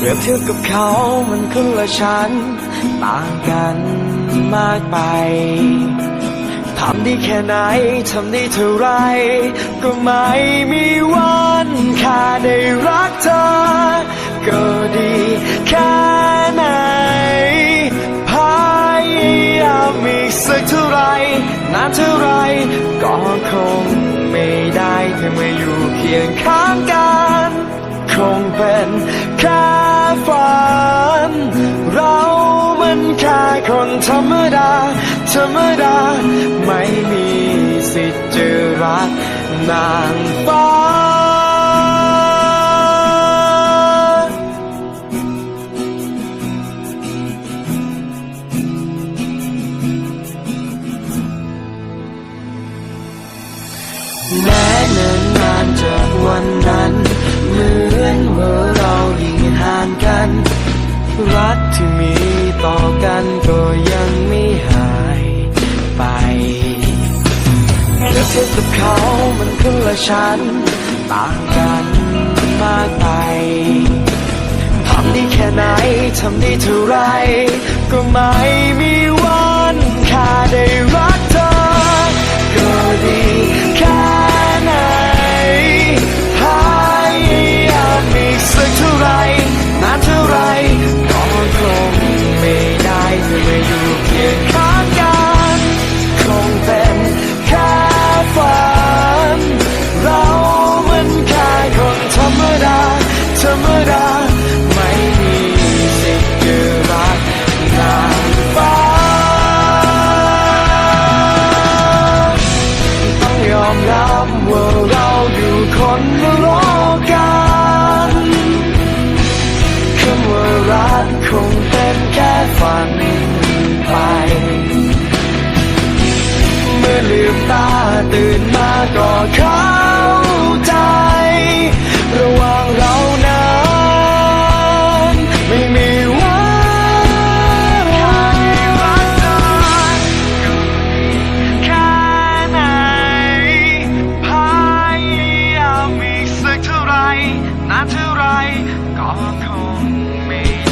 เปรียบเทียบกับเขามันคนละชั้นต่างกันมากไปทำได้แค่ไหน ทำได้เท่าไร ก็ไม่มีวันค่าได้รักเธอ ก็ดีแค่ไหนพยายามอีกสักเท่าไรนานเท่าไร ก็คงไม่ได้แค่มาอยู่เคียงข้างกัน คงเป็น คนธรรมดา ธรรมดา ไม่มีสิทธิ์จะรักนางฟ้า แม้เนิ่นนานจากวันนั้น เหมือนว่าเรายิ่งห่างกัน รักที่มี ต่อกันก็ยังไม่หายไปเมื่อเทียบกับเขามันคนละชั้นต่างกันมากไปทำได้แค่ไหน ทำได้เท่าไร ฝันไป เมื่อลืมตาตื่นมาก็เข้า นานเท่าไรก็คงไม่